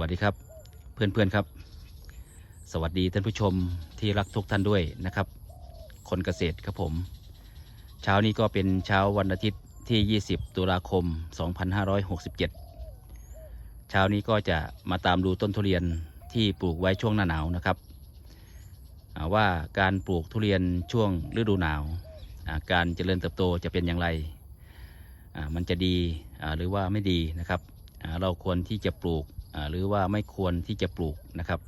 วัสดีครับเพื่อนๆครับ สวัสดีท่านผู้ชมที่รักทุกท่านด้วยนะครับ คนเกษตรครับผม เช้านี้ก็เป็นเช้าวันอาทิตย์ที่ 20 ตุลาคม 2567 เช้านี้ก็จะมาตามดูต้นทุเรียนที่ปลูกไว้ช่วงหน้าหนาวนะครับว่าการปลูกทุเรียนช่วงฤดูหนาว การเจริญเติบโตจะเป็นอย่างไร มันจะดีหรือว่าไม่ดีนะครับ เราควรที่จะปลูก หรือว่าไม่ควรที่จะปลูกนะครับ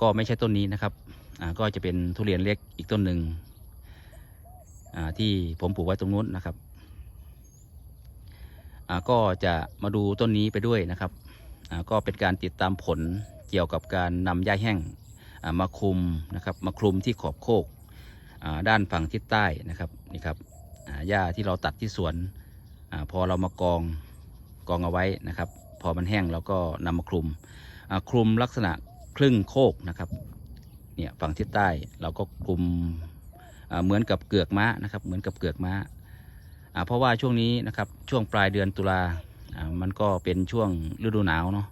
ก็ไม่ใช่ต้นนี้นะครับก็จะเป็นทุเรียนเล็กอีกต้นหนึ่งที่ผมปลูกไว้ตรงนู้นนะครับก็จะมาดูต้นนี้ไปด้วยนะครับก็เป็นการติดตามผลเกี่ยวกับการนำหญ้าแห้งมาคลุมนะครับมาคลุมที่ขอบโคกด้านฝั่งทิศใต้นะครับนี่ครับหญ้าที่เราตัดที่สวนอพอเรามากองกองเอาไว้นะครับ พอมันแห้งเราก็นำมาคลุมคลุมลักษณะครึ่งโคกนะครับเนี่ยฝั่งทิศใต้เราก็คลุมเหมือนกับเกือกม้านะครับ เหมือนกับเกือกม้าเพราะว่าช่วงนี้นะครับช่วงปลายเดือนตุลามันก็เป็นช่วงฤดูหนาวเนาะ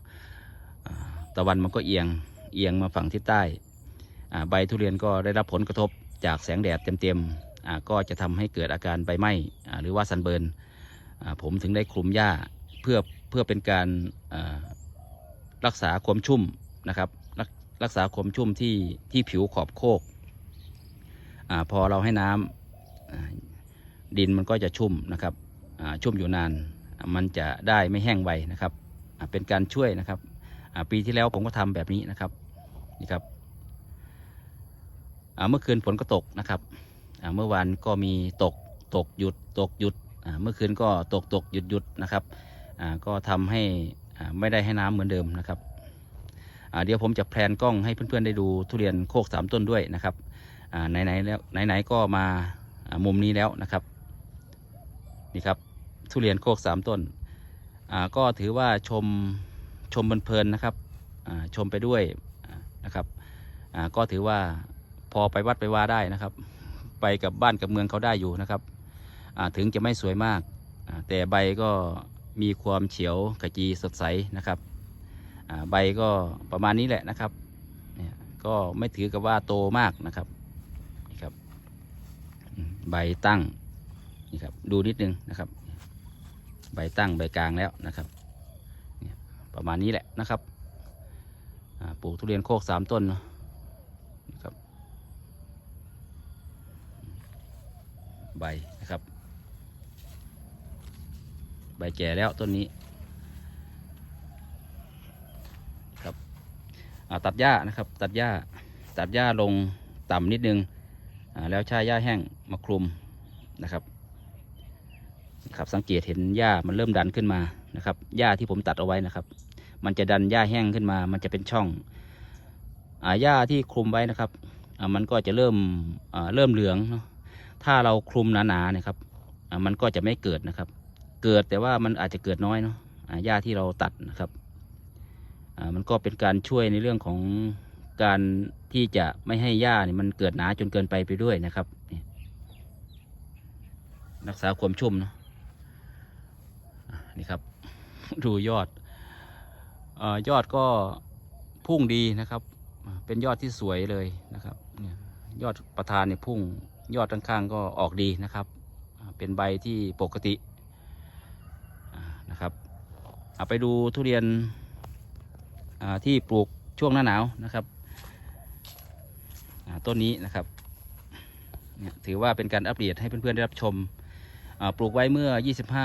ตะวันมันก็เอียงเอียงมาฝั่งทิศใต้ใบทุเรียนก็ได้รับผลกระทบจากแสงแดดเต็มๆก็จะทำให้เกิดอาการใบไหม้หรือว่าซันเบิร์นผมถึงได้คลุมหญ้าเพื่อ เพื่อเป็นการรักษาความชุ่มนะครับรักรักษาความชุ่มที่ที่ผิวขอบโคกอพอเราให้น้ำอ่าดินมันก็จะชุ่มนะครับชุ่มอยู่นานมันจะได้ไม่แห้งไวนะครับเป็นการช่วยนะครับปีที่แล้วผมก็ทำแบบนี้นะครับนี่ครับเมื่อคืนฝนก็ตกนะครับเมื่อวานก็มีตกตกหยุดตกหยุดเมื่อคืนก็ตกตกหยุดหยุดนะครับ ก็ทำให้ไม่ได้ให้น้ำเหมือนเดิมนะครับเดี๋ยวผมจะแพลนกล้องให้เพื่อนๆได้ดูทุเรียนโคกสามต้นด้วยนะครับไหนๆแล้วไหนๆก็มามุมนี้แล้วนะครับนี่ครับทุเรียนโคกสามต้นก็ถือว่าชมชมเพลินๆนะครับชมไปด้วยนะครับก็ถือว่าพอไปวัดไปว่าได้นะครับ ไปกับบ้านกับเมืองเขาได้อยู่นะครับถึงจะไม่สวยมาก แต่ใบก็ มีความเฉียวขจีสดใสนะครับใบก็ประมาณนี้แหละนะครับเนี่ยก็ไม่ถือกับว่าโตมากนะครับนี่ครับ ใบตั้งนี่ครับดูนิดนึงนะครับ ใบตั้งใบกลางแล้วนะครับประมาณนี้แหละนะครับปลูกทุเรียนโคกสามต้นนะครับ ใบนะครับ บแก่แล้วต้นนี้ครับตัดหญ้านะครับ ตัดหญ้าตัดหญ้าลงต่ำนิดนึงแล้วใช้หญ้าแห้งมาคลุมนะครับครับสังเกตเห็นหญ้ามันเริ่มดันขึ้นมานะครับหญ้าที่ผมตัดเอาไว้นะครับ มันจะดันหญ้าแห้งขึ้นมา มันจะเป็นช่องอาหญ้าที่คลุมไว้นะครับมันก็จะเริ่มเริ่มเหลืองเนาะถ้าเราคลุมหนาๆเนะครับมันก็จะไม่เกิดนะครับ เกิดแต่ว่ามันอาจจะเกิดน้อยเนาะอ่าหญ้าที่เราตัดนะครับมันก็เป็นการช่วยในเรื่องของการที่จะไม่ให้หญ้าเนี่ยมันเกิดหนาจนเกินไปไปด้วยนะครับรักษาความชุ่มเนาะนี่ครับ ดูยอดอยอดก็พุ่งดีนะครับ เป็นยอดที่สวยเลยนะครับยอดประธานเนี่ยพุ่งยอดข้างๆก็ออกดีนะครับ เป็นใบที่ปกติ เอาไปดูทุเรียนที่ปลูกช่วงหน้าหนาวนะครับต้นนี้นะครับถือว่าเป็นการอัปเดตให้เพื่อนๆได้รับชมปลูกไว้เมื่อ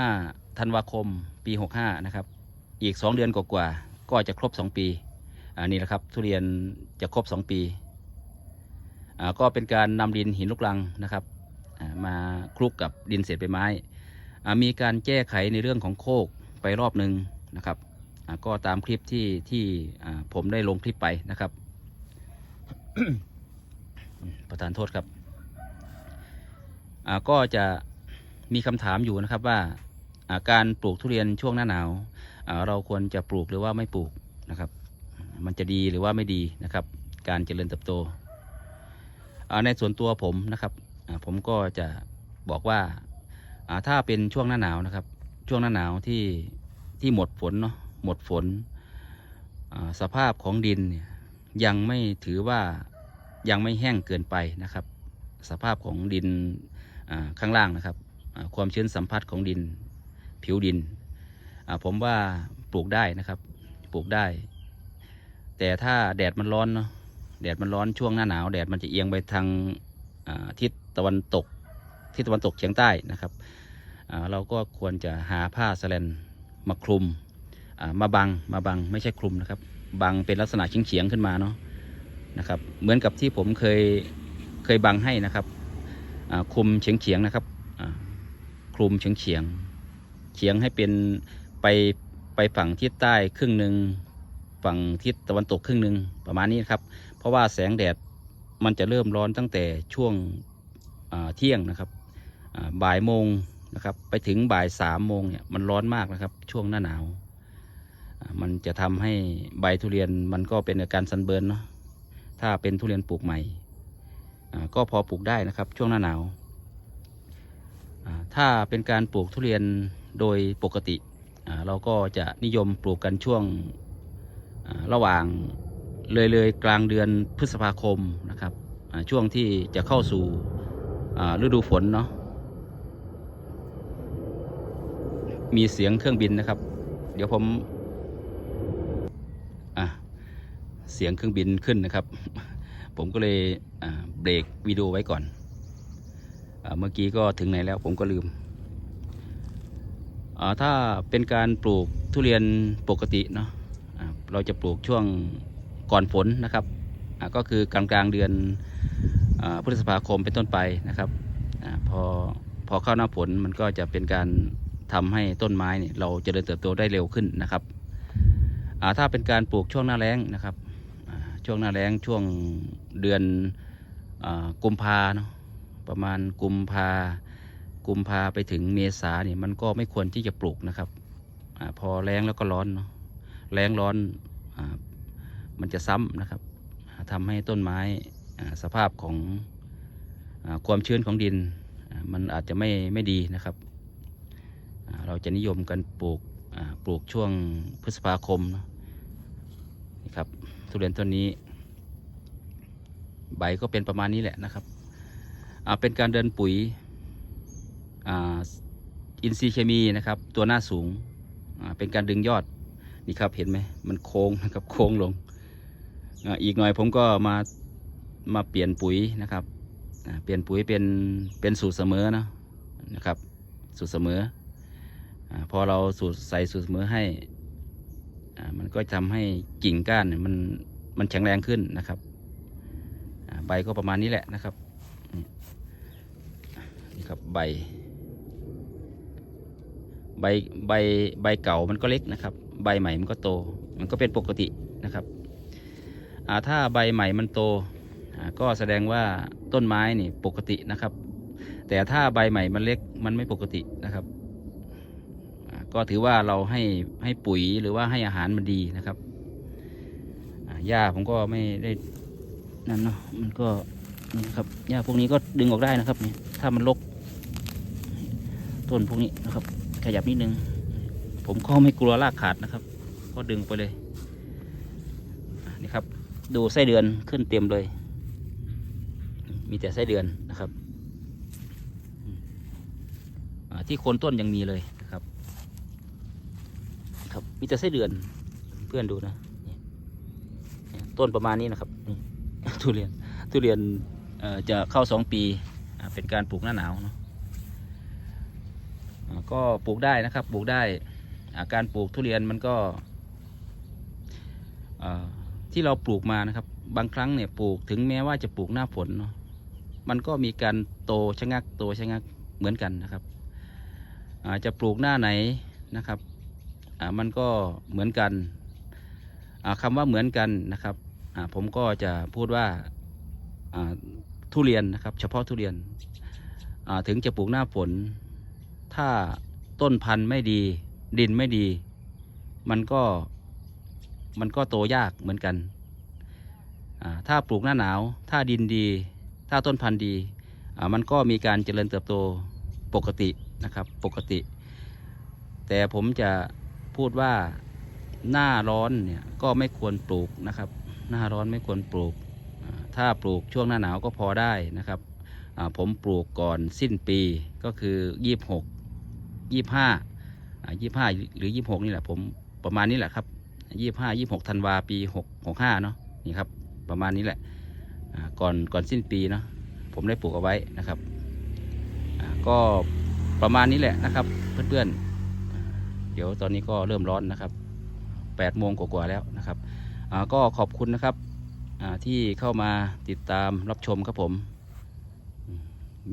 25 ธันวาคมปี 65 นะครับ อีก 2 เดือนกว่าๆก็จะครบ 2 ปีอันนี้แหละครับทุเรียนจะครบ 2 ปีก็เป็นการนำดินหินลูกรังนะครับมาคลุกกับดินเศษใบไม้ มีการแก้ไขในเรื่องของโคกไปรอบหนึ่ง นะครับก็ตามคลิปที่ที่ผมได้ลงคลิปไปนะครับ ประธานโทษครับอ่าก็จะมีคำถามอยู่นะครับว่าการปลูกทุเรียนช่วงหน้าหนาวเราควรจะปลูกหรือว่าไม่ปลูกนะครับ มันจะดีหรือว่าไม่ดีนะครับ การเจริญเติบโต ในส่วนตัวผมนะครับผมก็จะบอกว่าถ้าเป็นช่วงหน้าหนาวนะครับ ช่วงหน้าหนาวที่ ที่หมดฝนเนาะหมดฝนสภาพของดินเนี่ยยังไม่ถือว่ายังไม่แห้งเกินไปนะครับ สภาพของดินข้างล่างนะครับ ความชื้นสัมผัสของดินผิวดิน ผมว่าปลูกได้นะครับปลูกได้ แต่ถ้าแดดมันร้อนเนาะแดดมันร้อนช่วงหน้าหนาวแดดมันจะเอียงไปทางทิศตะวันตกทิศตะวันตกเฉียงใต้นะครับเราก็ควรจะหาผ้าสแลน มาคลุมอ่ามาบังมาบังไม่ใช่คลุมนะครับ บังเป็นลักษณะเฉียงๆขึ้นมาเนาะนะครับ เหมือนกับที่ผมเคยเคยบังให้นะครับคลุมเฉียงๆนะครับคลุมเฉียงเฉียงๆเฉียงให้เป็นไปไปฝั่งทิศใต้ครึ่งหนึ่งฝั่งทิศตะวันตกครึ่งหนึ่งประมาณนี้นครับ เพราะว่าแสงแดดมันจะเริ่มร้อนตั้งแต่ช่วงเที่ยงนะครับบ่ายโมง นะครับ ไปถึงบ่ายสามโมงเนี่ยมันร้อนมากนะครับ ช่วงหน้าหนาว มันจะทำให้ใบทุเรียนมันก็เป็นอาการซันเบิร์นเนาะถ้าเป็นทุเรียนปลูกใหม่ก็พอปลูกได้นะครับช่วงหน้าหนาว ถ้าเป็นการปลูกทุเรียนโดยปกติ เราก็จะนิยมปลูกกันช่วงระหว่างเลยเลยกลางเดือนพฤษภาคมนะครับช่วงที่จะเข้าสู่ฤดูฝนเนาะ มีเสียงเครื่องบินนะครับ เดี๋ยวผมอะเสียงเครื่องบินขึ้นนะครับ ผมก็เลยเบรกวิดีโอไว้ก่อนอเมื่อกี้ก็ถึงไหนแล้วผมก็ลืม ถ้าเป็นการปลูกทุเรียนปกติเนาะเราจะปลูกช่วงก่อนฝนนะครับ ก็คือกลางกลางเดือนอพฤษภาคมเป็นต้นไปนะครับอพอพอเข้าหน้าฝนมันก็จะเป็นการ ทำให้ต้นไม้เนี่ยเราเจริญเติบโตได้เร็วขึ้นนะครับถ้าเป็นการปลูกช่วงหน้าแล้งนะครับช่วงหน้าแล้งช่วงเดือนอกุมภาเนาะประมาณกุมภากุมภาไปถึงเมษาเนี่ยมันก็ไม่ควรที่จะปลูกนะครับอพอแล้งแล้วก็ร้อนเนาะแล้งร้อนอมันจะซ้ำนะครับอ่าทำให้ต้นไม้สภาพของอความชื้นของดินมันอาจจะไม่ไม่ดีนะครับ เราจะนิยมกันปลูกปลูกช่วงพฤษภาคมนี่ครับทุเรียนต้นนี้ ใบก็เป็นประมาณนี้แหละนะครับเป็นการเดินปุ๋ยอินทรีย์เคมีนะครับ ตัวหน้าสูงเป็นการดึงยอดนี่ครับเห็นไหมมันโค้งนะครับโค้งลงอีกหน่อยผมก็มามาเปลี่ยนปุ๋ยนะครับเปลี่ยนปุ๋ยเป็นเป็นสูตรเสมอนะนะครับ สูตรเสมอ พอเราสูตรใส่สูตรเสมอให้มันก็ทำให้กิ่งก้านมันมันแข็งแรงขึ้นนะครับใบก็ประมาณนี้แหละนะครับนี่ครับใบ ใบใบใบเก่ามันก็เล็กนะครับ ใบใหม่มันก็โต มันก็เป็นปกตินะครับถ้าใบใหม่มันโตก็แสดงว่าต้นไม้นี่ปกตินะครับ แต่ถ้าใบใหม่มันเล็กมันไม่ปกตินะครับ ก็ถือว่าเราให้ให้ปุ๋ยหรือว่าให้อาหารมันดีนะครับหญ้าผมก็ไม่ได้นั่นเนาะมันก็นี่นะครับหญ้าพวกนี้ก็ดึงออกได้นะครับนี่ถ้ามันรกต้นพวกนี้นะครับ ขยับนิดนึง ผมก็ไม่กลัวรากขาดนะครับ ก็ดึงไปเลยนี่ครับ ดูไส้เดือนขึ้นเต็มเลย มีแต่ไส้เดือนนะครับที่โคนต้นยังมีเลย มีแต่ไส้เดือน เพื่อนดูนะต้นประมาณนี้นะครับนี่ทุเรียนทุเรียนจะเข้าสองปีเป็นการปลูกหน้าหนาวเนาะก็ปลูกได้นะครับปลูกได้าการปลูกทุเรียนมันก็ที่เราปลูกมานะครับ บางครั้งเนี่ยปลูกถึงแม้ว่าจะปลูกหน้าฝนเนาะมันก็มีการโตชะงักโตชะงักเหมือนกันนะครับจะปลูกหน้าไหนนะครับ มันก็เหมือนกันอ่าคำว่าเหมือนกันนะครับผมก็จะพูดว่าทุเรียนนะครับ เฉพาะทุเรียนถึงจะปลูกหน้าฝน ถ้าต้นพันธุ์ไม่ดีดินไม่ดี มันก็มันก็โตยากเหมือนกัน ถ้าปลูกหน้าหนาว ถ้าดินดี ถ้าต้นพันธุ์ดี มันก็มีการเจริญเติบโตปกตินะครับ ปกติ แต่ผมจะ พูดว่าหน้าร้อนเนี่ยก็ไม่ควรปลูกนะครับ หน้าร้อนไม่ควรปลูก ถ้าปลูกช่วงหน้าหนาวก็พอได้นะครับผมปลูกก่อนสิ้นปีก็คือยี่สิบหกยี่ห้ายี่ห้าหรือยี่หกนี่แหละผมประมาณนี้แหละครับยี่ห้ายี่หกธันวาปีหกหกห้าเนาะนี่ครับประมาณนี้แหละก่อนก่อนสิ้นปีเนาะผมได้ปลูกเอาไว้นะครับ ก็ประมาณนี้แหละนะครับเพื่อนๆอ่าเดี๋ยวตอนนี้ก็เริ่มร้อนนะครับแปดโมงกว่าๆแล้วนะครับอ่าก็ขอบคุณนะครับอ่าที่เข้ามาติดตามรับชมครับผม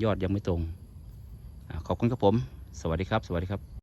ยอดยังไม่ตรงอขอบคุณครับผม สวัสดีครับ สวัสดีครับ